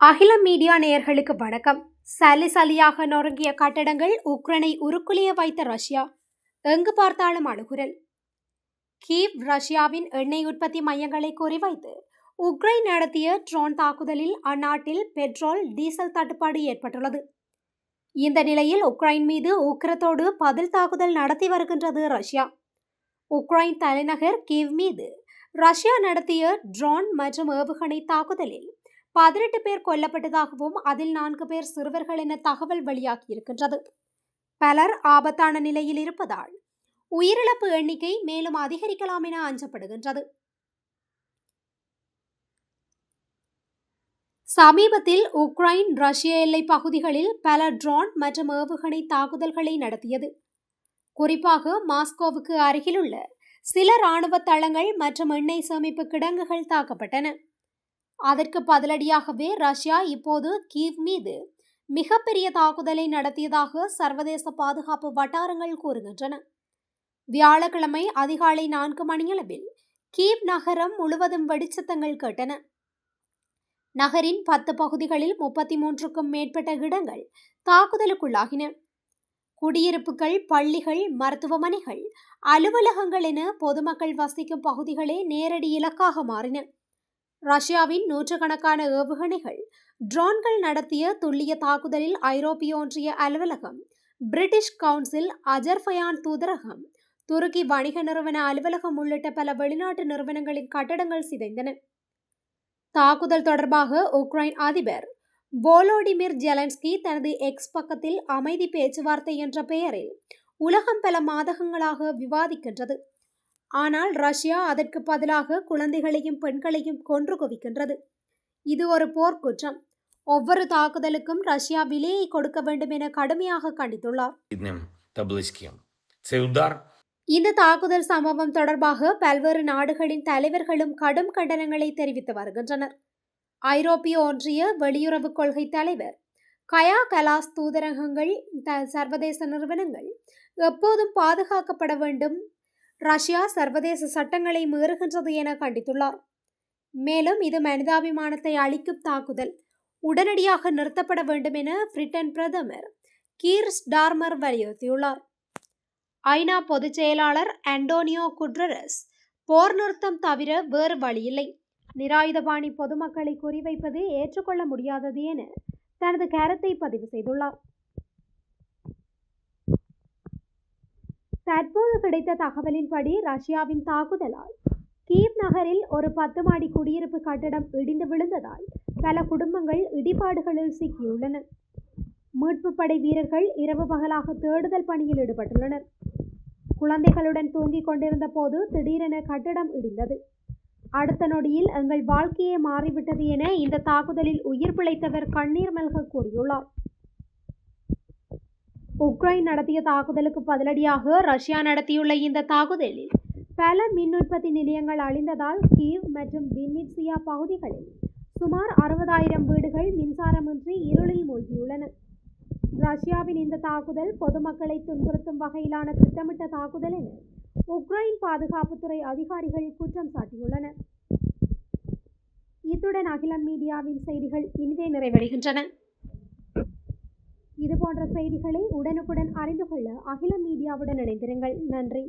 அகில மீடியா நேயர்களுக்கு வணக்கம். சலி சலியாக நொறுங்கிய கட்டடங்கள் உக்ரைனை உருக்குலிய வைத்த ரஷ்யா. எங்கு பார்த்தாலும் அணுகுரல். கீவ் ரஷ்யாவின் எண்ணெய் உற்பத்தி மையங்களை குறிவைத்து உக்ரைன் நடத்திய ட்ரோன் தாக்குதலில் அந்நாட்டில் பெட்ரோல் டீசல் தட்டுப்பாடு ஏற்பட்டுள்ளது. இந்த நிலையில் உக்ரைன் மீது உக்கிரத்தோடு பதில் தாக்குதல் நடத்தி வருகின்றது ரஷ்யா. உக்ரைன் தலைநகர் கீவ் மீது ரஷ்யா நடத்திய ட்ரோன் மற்றும் ஏவுகணை தாக்குதலில் பதினெட்டு பேர் கொல்லப்பட்டதாகவும் அதில் நான்கு பேர் சிறுவர்கள் என தகவல் வெளியாகியிருக்கின்றது. பலர் ஆபத்தான நிலையில் இருப்பதால் உயிரிழப்பு எண்ணிக்கை மேலும் அதிகரிக்கலாம் என அஞ்சப்படுகின்றது. சமீபத்தில் உக்ரைன் ரஷ்ய எல்லை பகுதிகளில் பல ட்ரோன் மற்றும் ஏவுகணை தாக்குதல்களை நடத்தியது. குறிப்பாக மாஸ்கோவுக்கு அருகிலுள்ள சில இராணுவ தளங்கள் மற்றும் எண்ணெய் சேமிப்பு கிடங்குகள் தாக்கப்பட்டன. அதற்கு பதிலடியாகவே ரஷ்யா இப்போது கீவ் மீது மிகப்பெரிய தாக்குதலை நடத்தியதாக சர்வதேச பாதுகாப்பு வட்டாரங்கள் கூறுகின்றன. வியாழக்கிழமை அதிகாலை நான்கு மணியளவில் கீவ் நகரம் முழுவதும் வெடிச்சத்தங்கள் கேட்டன. நகரின் பத்து பகுதிகளில் முப்பத்தி மூன்றுக்கும் மேற்பட்ட இடங்கள் தாக்குதலுக்குள்ளாகின. குடியிருப்புகள் பள்ளிகள் மருத்துவமனைகள் அலுவலகங்கள் என பொதுமக்கள் வசிக்கும் பகுதிகளே நேரடி இலக்காக மாறின. ரஷ்யாவின் நூற்றுக்கணக்கான ஏவுகணைகள் ட்ரோன்கள் நடத்திய துல்லிய தாக்குதலில் ஐரோப்பிய ஒன்றிய அலுவலகம் பிரிட்டிஷ் கவுன்சில் அஜர்பயான் தூதரகம் துருக்கி வணிக நிறுவன அலுவலகம் உள்ளிட்ட பல வெளிநாட்டு நிறுவனங்களின் கட்டடங்கள் சிதைந்தன. தாக்குதல் தொடர்பாக உக்ரைன் அதிபர் போலோடிமிர் ஜெலன்ஸ்கி தனது எக்ஸ் பக்கத்தில் அமைதி பேச்சுவார்த்தை என்ற பெயரில் உலகம் பல மாதங்களாக விவாதிக்கின்றது. ஆனால் ரஷ்யா அதற்கு பதிலாக குழந்தைகளையும் பெண்களையும் கொன்று குவிக்கின்றது. இது ஒரு போர்க்குற்றம். ஒவ்வொரு தாக்குதலுக்கும் ரஷ்யா விலையை கொடுக்க வேண்டும் என கடுமையாக கண்டித்துள்ளார். இந்த தாக்குதல் சம்பவம் தொடர்பாக பல்வேறு நாடுகளின் தலைவர்களும் கடும் கண்டனங்களை தெரிவித்து வருகின்றனர். ஐரோப்பிய ஒன்றிய வெளியுறவு கொள்கை தலைவர் கயா கலாஸ் தூதரகங்கள் சர்வதேச நிறுவனங்கள் எப்போதும் பாதுகாக்கப்பட வேண்டும் ரஷ்யா சர்வதேச சட்டங்களை மீறுகின்றது என கண்டித்துள்ளார். மேலும் இது மனிதாபிமானத்தை அளிக்கும் தாக்குதல் உடனடியாக நிறுத்தப்பட வேண்டும் என பிரிட்டன் பிரதமர் கீர் ஸ்டார்மர் வலியுறுத்தியுள்ளார். ஐநா பொதுச் செயலாளர் அண்டோனியோ குட்ரரஸ் போர் நிறுத்தம் தவிர வேறு வழியில்லை. நிராயுதபாணி பொதுமக்களை குறிவைப்பது ஏற்றுக்கொள்ள முடியாதது என தனது கருத்தை பதிவு செய்துள்ளார். தற்போது கிடைத்த தகவலின்படி ரஷ்யாவின் தாக்குதலால் கீவ் நகரில் ஒரு பத்து மாடி குடியிருப்பு கட்டடம் இடிந்து விழுந்ததால் பல குடும்பங்கள் இடிபாடுகளில் சிக்கியுள்ளன. மீட்பு படை வீரர்கள் இரவு பகலாக தேடுதல் பணியில் ஈடுபட்டுள்ளனர். குழந்தைகளுடன் தூங்கிக் கொண்டிருந்த போது திடீரென கட்டடம் இடிந்தது. அடுத்த நொடியில் எங்கள் வாழ்க்கையே மாறிவிட்டது என இந்த தாக்குதலில் உயிர் பிழைத்தவர் கண்ணீர் மல்க கூறியுள்ளார். உக்ரைன் நடத்திய தாக்குதலுக்கு பதிலடியாக ரஷ்யா நடத்தியுள்ள இந்த தாக்குதலில் பல மின் உற்பத்தி நிலையங்கள் அழிந்ததால் கீவ் மற்றும் பின்னிட்சியா பகுதிகளில் சுமார் அறுபதாயிரம் வீடுகள் மின்சாரமின்றி இருளில் மூழ்கியுள்ளன. ரஷ்யாவின் இந்த தாக்குதல் பொதுமக்களை துன்புறுத்தும் வகையிலான திட்டமிட்ட தாக்குதல் என உக்ரைன் பாதுகாப்புத்துறை அதிகாரிகள் குற்றம் சாட்டியுள்ளனர். இத்துடன் அகிலம் மீடியாவின் செய்திகள் இனிதே நிறைவடைகின்றன. இதுபோன்ற செய்திகளை உடனுக்குடன் அறிந்து கொள்ள அகில மீடியாவுடன் இணைந்திருங்கள். நன்றி.